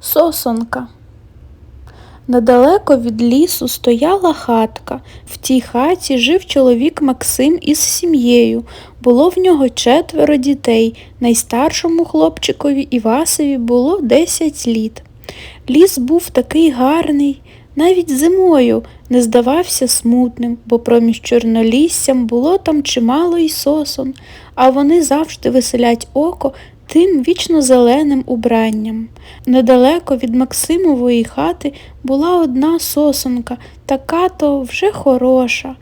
Сосонка. Недалеко від лісу стояла хатка. В тій хаті жив чоловік Максим із сім'єю. Було в нього четверо дітей. Найстаршому хлопчикові Івасові було 10 літ. Ліс був такий гарний, навіть зимою не здавався смутним, бо проміж чорноліссям було там чимало й сосон, а вони завжди веселять око тим вічно зеленим убранням. Недалеко від Максимової хати була одна сосонка, така то вже хороша.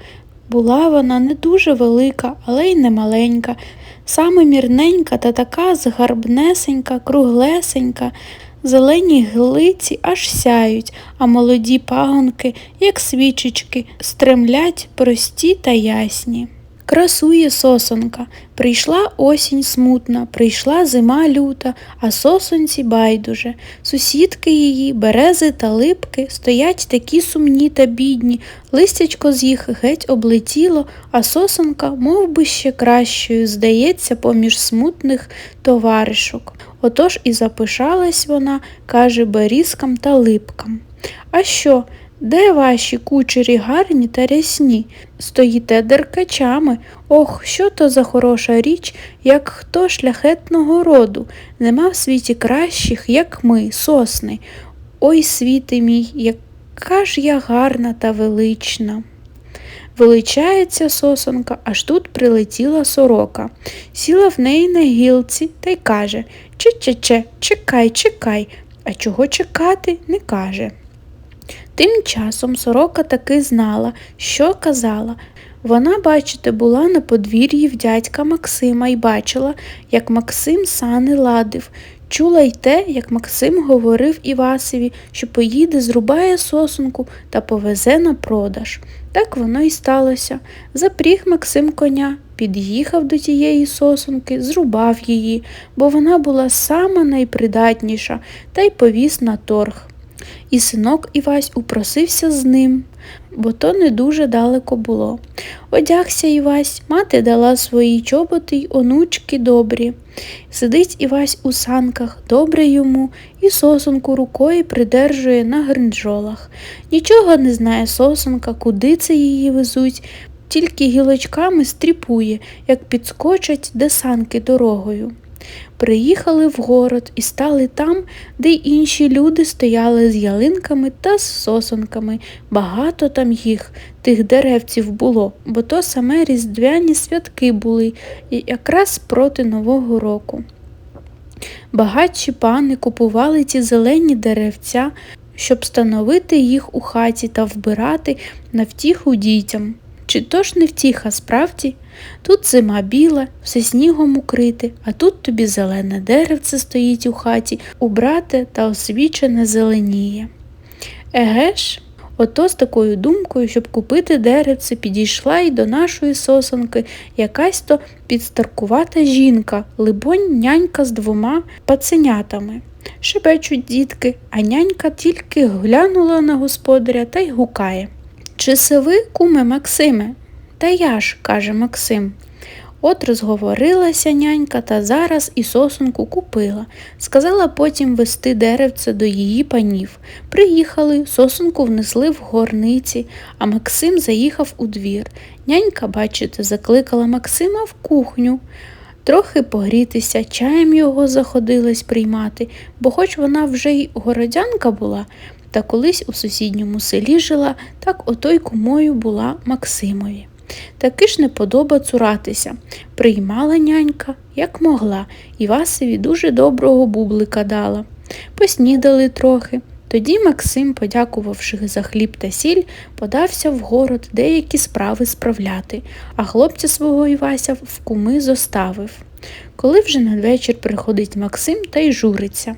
Була вона не дуже велика, але й не маленька, саме мірненька та така згарбнесенька, круглесенька. Зелені глиці аж сяють, а молоді пагонки, як свічечки, стремлять прості та ясні. Красує сосонка. Прийшла осінь смутна, прийшла зима люта, а сосонці байдуже. Сусідки її, берези та липки, стоять такі сумні та бідні, листячко з їх геть облетіло, а сосонка мов би, ще кращою, здається, поміж смутних товаришок. Отож і запишалась вона, каже берізкам та липкам. А що? Де ваші кучері гарні та рясні? Стоїте деркачами. Ох, що то за хороша річ, як хто шляхетного роду. Нема в світі кращих, як ми, сосни. Ой, світи мій, яка ж я гарна та велична. Величається сосонка, аж тут прилетіла сорока. Сіла в неї на гілці та й каже Че-че-че, чекай, чекай, а чого чекати, не каже. Тим часом сорока таки знала, що казала. Вона, бачите, була на подвір'ї в дядька Максима і бачила, як Максим сани ладив. Чула й те, як Максим говорив Івасові, що поїде, зрубає сосунку та повезе на продаж. Так воно й сталося. Запріг Максим коня, під'їхав до тієї сосунки, зрубав її, бо вона була сама найпридатніша, та й повіз на торг. І синок Івась упросився з ним, бо то не дуже далеко було. Одягся Івась, мати дала свої чоботи й онучки добрі. Сидить Івась у санках, добре йому, і сосонку рукою придержує на гринджолах. Нічого не знає сосонка, куди це її везуть, тільки гілочками стріпує, як підскочать де санки дорогою. Приїхали в город і стали там, де інші люди стояли з ялинками та з сосонками. Багато там їх, тих деревців було, бо то саме різдвяні святки були, якраз проти Нового року. Багатші пани купували ці зелені деревця, щоб становити їх у хаті та вбирати на втіху дітям. Чи то ж не втіха справді? Тут зима біла, все снігом укрите, а тут тобі зелене деревце стоїть у хаті, убрате та освічене зеленіє. Еге ж, ото з такою думкою, щоб купити деревце, підійшла й до нашої сосонки якась то підстаркувата жінка, либонь, нянька з двома паценятами. Шебечуть дітки, а нянька тільки глянула на господаря та й гукає. Чи се ви, куме Максиме? Та я ж, каже Максим. От розговорилася нянька та зараз і сосунку купила. Сказала потім вести деревце до її панів. Приїхали, сосунку внесли в горниці, а Максим заїхав у двір. Нянька, бачите, закликала Максима в кухню. Трохи погрітися, чаєм його заходилась приймати, бо хоч вона вже й городянка була, та колись у сусідньому селі жила, так ото й кумою була Максимові. Таки ж не подоба цуратися. Приймала нянька, як могла, і Васеві дуже доброго бублика дала. Поснідали трохи. Тоді Максим, подякувавши за хліб та сіль, подався в город деякі справи справляти, а хлопця свого Івася в куми зоставив. Коли вже надвечір приходить Максим та й журиться.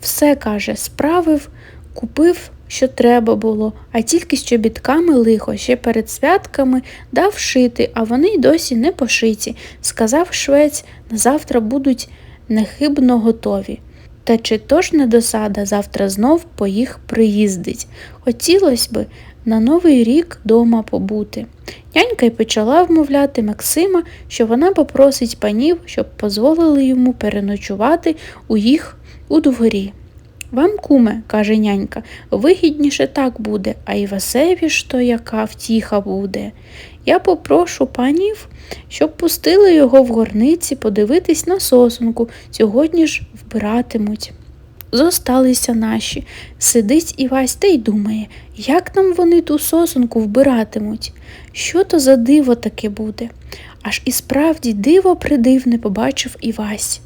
Все, каже, справив, купив що треба було, а тільки з чобітками лихо ще перед святками дав шити, а вони й досі не пошиті. Сказав швець, на завтра будуть нехибно готові. Та чи то ж не досада завтра знов по їх приїздить? Хотілося би на новий рік дома побути. Нянька й почала вмовляти Максима, що вона попросить панів, щоб дозволили йому переночувати у їх у дворі. Вам, куме, каже нянька, вигідніше так буде, а Івасеві ж то яка втіха буде. Я попрошу панів, щоб пустили його в горниці подивитись на сосунку, сьогодні ж вбиратимуть. Зосталися наші. Сидить Івась та й думає, як нам вони ту сосунку вбиратимуть. Що то за диво таке буде? Аж і справді диво придивне побачив Івась.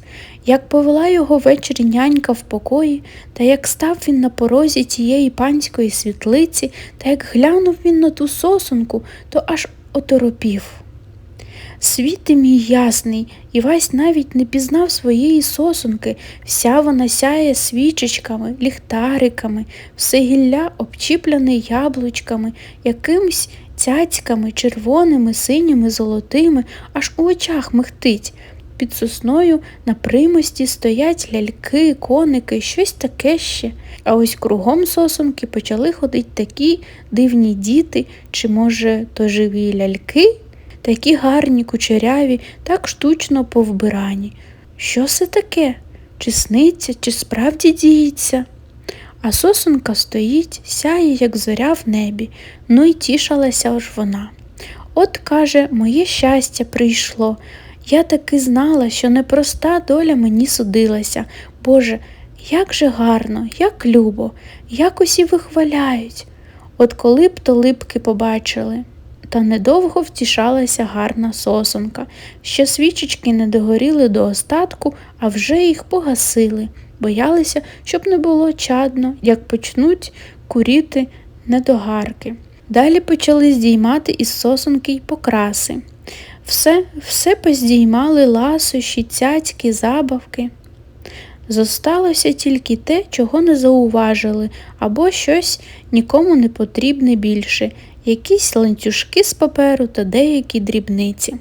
Як повела його ввечері нянька в покої, та як став він на порозі тієї панської світлиці, та як глянув він на ту сосунку, то аж оторопів. Світи мій ясний, Івась навіть не пізнав своєї сосунки, вся вона сяє свічечками, ліхтариками, все гілля обчіпляне яблучками, якимсь цяцьками, червоними, синіми, золотими, аж у очах михтить. Під сосною на примості стоять ляльки, коники, щось таке ще. А ось кругом сосунки почали ходить такі дивні діти, чи, може, то живі ляльки, такі гарні, кучеряві, так штучно повбирані. Що це таке? Чи сниться, чи справді діється? А сосунка стоїть, сяє, як зоря в небі, ну й тішалася ж вона. От, каже, моє щастя прийшло. Я таки знала, що непроста доля мені судилася. Боже, як же гарно, як любо, як усі вихваляють. От коли б то липки побачили. Та недовго втішалася гарна сосонка, ще свічечки не догоріли до остатку, а вже їх погасили, боялися, щоб не було чадно, як почнуть куріти недогарки. Далі почали здіймати із сосонки й покраси. Все, все поздіймали ласощі, цяцьки, забавки. Зосталося тільки те, чого не зауважили, або щось нікому не потрібне більше, якісь ланцюжки з паперу та деякі дрібниці.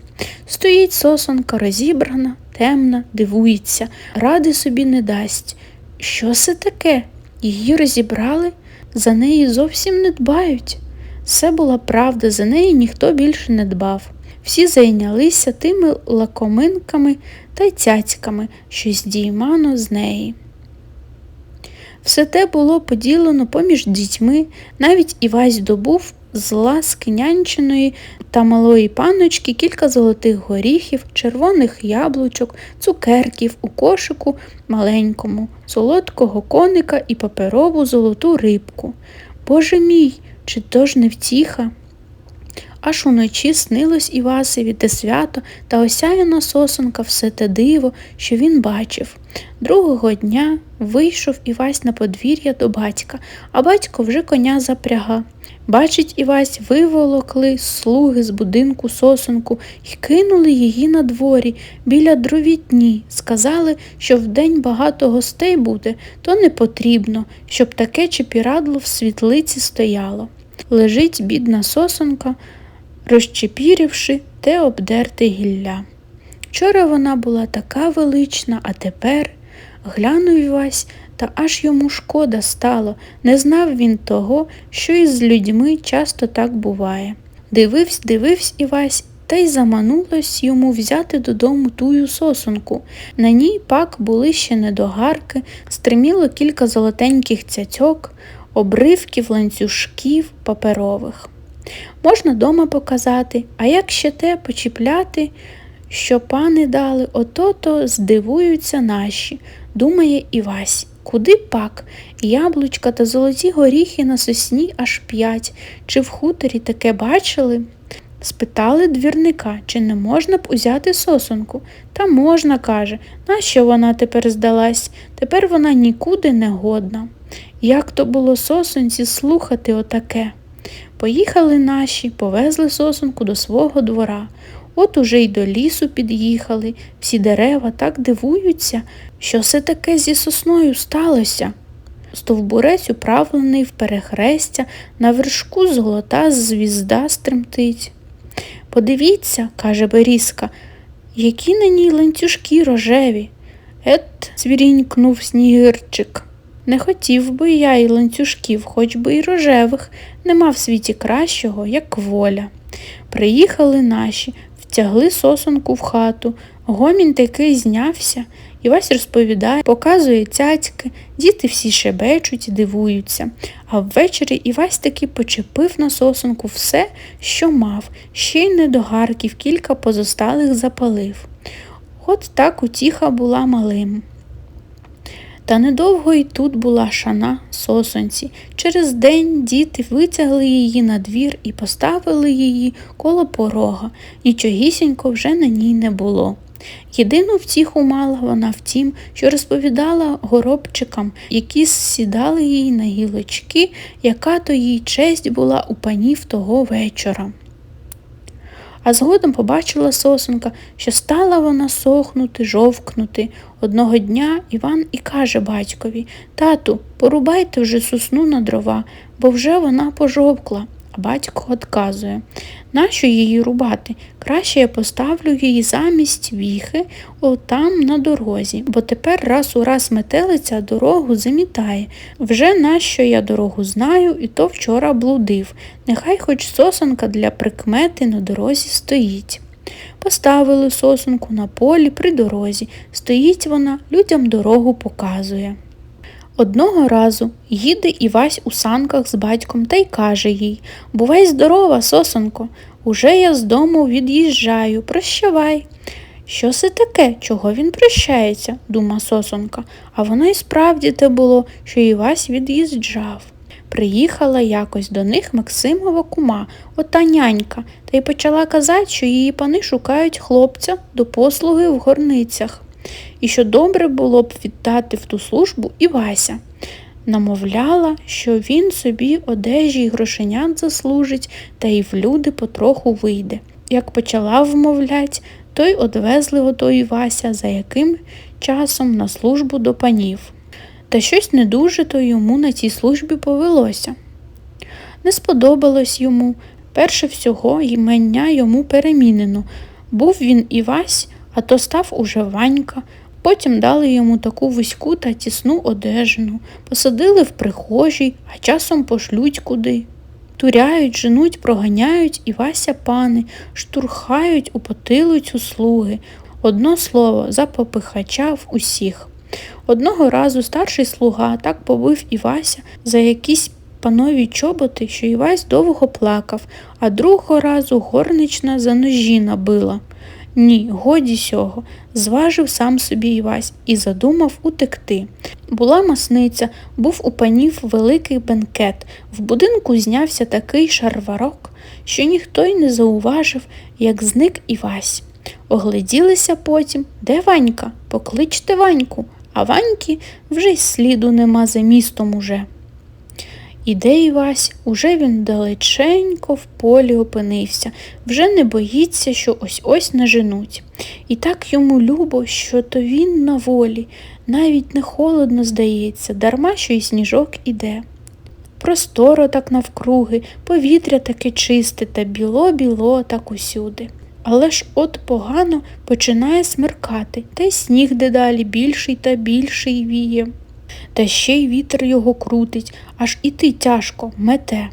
Стоїть сосонка розібрана, темна, дивується, ради собі не дасть. Що це таке? Її розібрали, за неї зовсім не дбають. Все була правда, за неї ніхто більше не дбав. Всі зайнялися тими лакоминками та цяцьками, що здіймано з неї. Все те було поділено поміж дітьми, навіть Івась добув з ласки нянчиної та малої панночки кілька золотих горіхів, червоних яблучок, цукерків у кошику маленькому, солодкого коника і паперову золоту рибку. Боже мій, чи то ж не втіха? Аж уночі снилось Івасові те свято та осяяна сосонка все те диво, що він бачив. Другого дня вийшов Івась на подвір'я до батька, а батько вже коня запряга. Бачить, Івась виволокли слуги з будинку сосонку і кинули її на дворі біля дровітні. Сказали, що вдень багато гостей буде, то не потрібно, щоб таке чепірадло в світлиці стояло. Лежить бідна сосонка розчепірівши те обдерте гілля. Вчора вона була така велична, а тепер глянув Івась, та аж йому шкода стало, не знав він того, що із людьми часто так буває. Дивився, дивився Івась, та й заманулось йому взяти додому тую сосунку. На ній пак були ще недогарки, стриміло кілька золотеньких цяцьок, обривків ланцюжків паперових. Можна дома показати, а як ще те почіпляти, що пани дали, ото то здивуються наші, думає Івась. Куди пак? Яблучка та золоті горіхи на сосні аж п'ять. Чи в хуторі таке бачили? Спитали двірника, чи не можна б узяти сосунку. Та можна, каже, нащо вона тепер здалась? Тепер вона нікуди не годна. Як то було сосунці слухати отаке? Поїхали наші, повезли сосунку до свого двора. От уже й до лісу під'їхали, всі дерева так дивуються, що все таке зі сосною сталося. Стовбурець управлений в перехрестя, на вершку золота звізда стремтить. Подивіться, каже Берізка, які на ній ланцюжки рожеві. Ет, звірінькнув снігирчик. Не хотів би я й ланцюжків, хоч би й рожевих, нема в світі кращого, як воля. Приїхали наші, втягли сосонку в хату, гомін такий знявся. Івась розповідає, показує цяцьки, діти всі шебечуть і дивуються. А ввечері Івась таки почепив на сосонку все, що мав, ще й недогарків кілька позосталих запалив. От так утіха була малим. Та недовго й тут була шана сосонці. Через день діти витягли її на двір і поставили її коло порога. Нічогісінько вже на ній не було. Єдину втіху мала вона в тім, що розповідала горобчикам, які сідали їй на гілочки, яка то їй честь була у панів того вечора. А згодом побачила сосенка, що стала вона сохнути, жовкнути. Одного дня Іван і каже батькові Тату, порубайте вже сосну на дрова, бо вже вона пожовкла. А батько отказує Нащо її рубати? Краще я поставлю її замість віхи отам на дорозі, бо тепер раз у раз метелиця дорогу замітає. Вже нащо я дорогу знаю, і то вчора блудив. Нехай хоч сосенка для прикмети на дорозі стоїть. Поставили сосенку на полі при дорозі. Стоїть вона, людям дорогу показує. Одного разу їде Івась у санках з батьком та й каже їй Бувай здорова, сосонко, уже я з дому від'їжджаю, прощавай. Що це таке, чого він прощається, дума сосонка, а воно й справді те було, що Івась від'їжджав. Приїхала якось до них Максимова кума, ота нянька, та й почала казати, що її пани шукають хлопця до послуги в горницях і що добре було б віддати в ту службу і Вася. Намовляла, що він собі одежі й грошенят заслужить та й в люди потроху вийде. Як почала вмовлять, то й одвезли ото Вася за яким часом на службу до панів. Та щось не дуже то йому на цій службі повелося. Не сподобалось йому, перше всього імення йому перемінено. Був він Івась, а то став уже Ванька, Потім дали йому таку вузьку та тісну одежину, посадили в прихожій, а часом пошлють куди. Туряють, женуть, проганяють і Вася пани, штурхають у потилицю слуги. Одно слово, запопихача в усіх. Одного разу старший слуга так побив Івася за якісь панові чоботи, що Івась довго плакав, а другого разу горнична за ножі набила. Ні, годі сього, зважив сам собі Івась і задумав утекти. Була масниця, був у панів великий бенкет. В будинку знявся такий шарварок, що ніхто й не зауважив, як зник Івась. Огляділися потім, де Ванька? Покличте Ваньку, а Ваньки вже й сліду нема за містом уже. Іде Івась, уже він далеченько в полі опинився, вже не боїться, що ось ось наженуть. І так йому любо, що то він на волі, навіть не холодно здається, дарма що й сніжок іде. Просторо так навкруги, повітря таке чисте та біло-біло так усюди. Але ж от погано починає смеркати, та й сніг дедалі більший та більший віє. Та ще й вітер його крутить, аж іти тяжко, мете.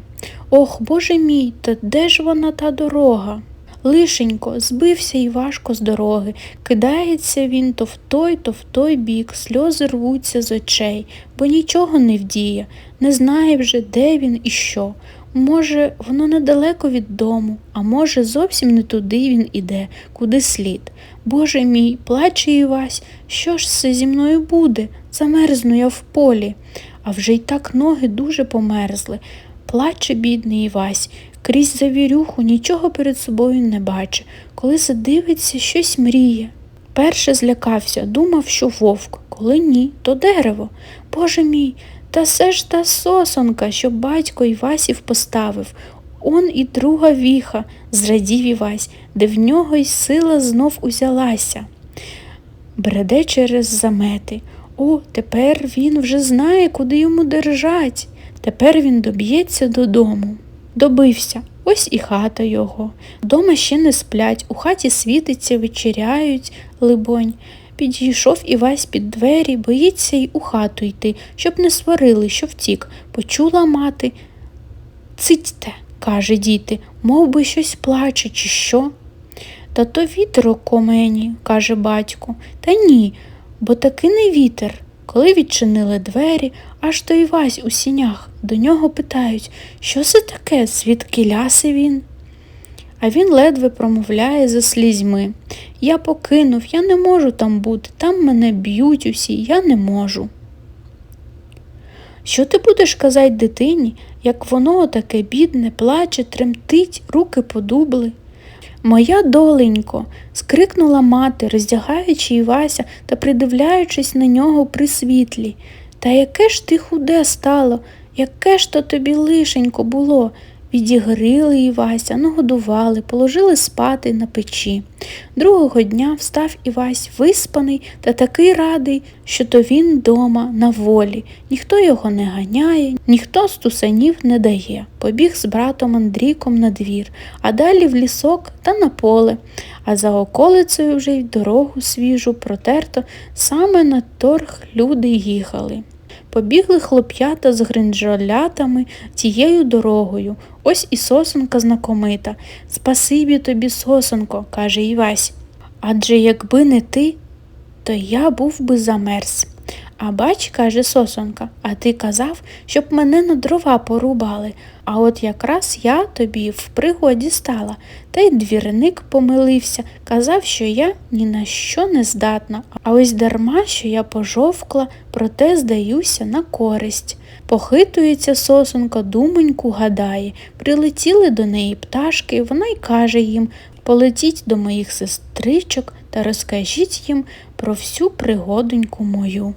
Ох, Боже мій, та де ж вона та дорога? Лишенько, збився і важко з дороги. Кидається він то в той, то в той бік, сльози рвуться з очей, бо нічого не вдіє, не знає вже, де він і що. Може, воно недалеко від дому, а може, зовсім не туди він іде, куди слід. Боже мій, плаче Івась, що ж це зі мною буде? Замерзну я в полі, а вже й так ноги дуже померзли. Плаче, бідний Івась, крізь завірюху нічого перед собою не бачить. Коли задивиться, щось мріє. Перше злякався, думав, що вовк, коли ні, то дерево. Боже мій, та все ж та сосонка, що батько Івасів поставив. Он і друга віха, зрадів Івась, де в нього й сила знов узялася. Бреде через замети. О, тепер він вже знає, куди йому держать. Тепер він доб'ється додому. Добився, ось і хата його. Дома ще не сплять, у хаті світиться, вечеряють, либонь. Підійшов Івась під двері, боїться й у хату йти, щоб не сварили, що втік. Почула мати. Цитьте, каже діти, мов би щось плаче, чи що. Та то вітер око мені, каже батько. Та ні, бо таки не вітер. Коли відчинили двері, аж той Івась у сінях. До нього питають, що це таке, звідки ляси він? А він ледве промовляє за слізьми. Я покинув, я не можу там бути, там мене б'ють усі, я не можу. Що ти будеш казати дитині, як воно таке бідне, плаче, тремтить, руки подубли? Моя доленько, скрикнула мати, роздягаючи Івася та придивляючись на нього при світлі. Та яке ж ти худе стало, яке ж то тобі лишенько було? Відігрили Івася, нагодували, положили спати на печі. Другого дня встав Івась виспаний та такий радий, що то він дома на волі. Ніхто його не ганяє, ніхто стусанів не дає. Побіг з братом Андрійком на двір, а далі в лісок та на поле. А за околицею вже й дорогу свіжу протерто, саме на торг люди їхали. Побігли хлоп'ята з гринджолятами тією дорогою. Ось і сосонка знакомита. Спасибі тобі, сосонко, каже Івась. Адже якби не ти, то я був би замерз. А бач, каже сосонка, а ти казав, щоб мене на дрова порубали. А от якраз я тобі в пригоді стала, та й двірник помилився, казав, що я ні на що не здатна. А ось дарма, що я пожовкла, проте здаюся на користь. Похитується сосонка, думоньку гадає. Прилетіли до неї пташки, вона й каже їм полетіть до моїх сестричок та розкажіть їм про всю пригодоньку мою.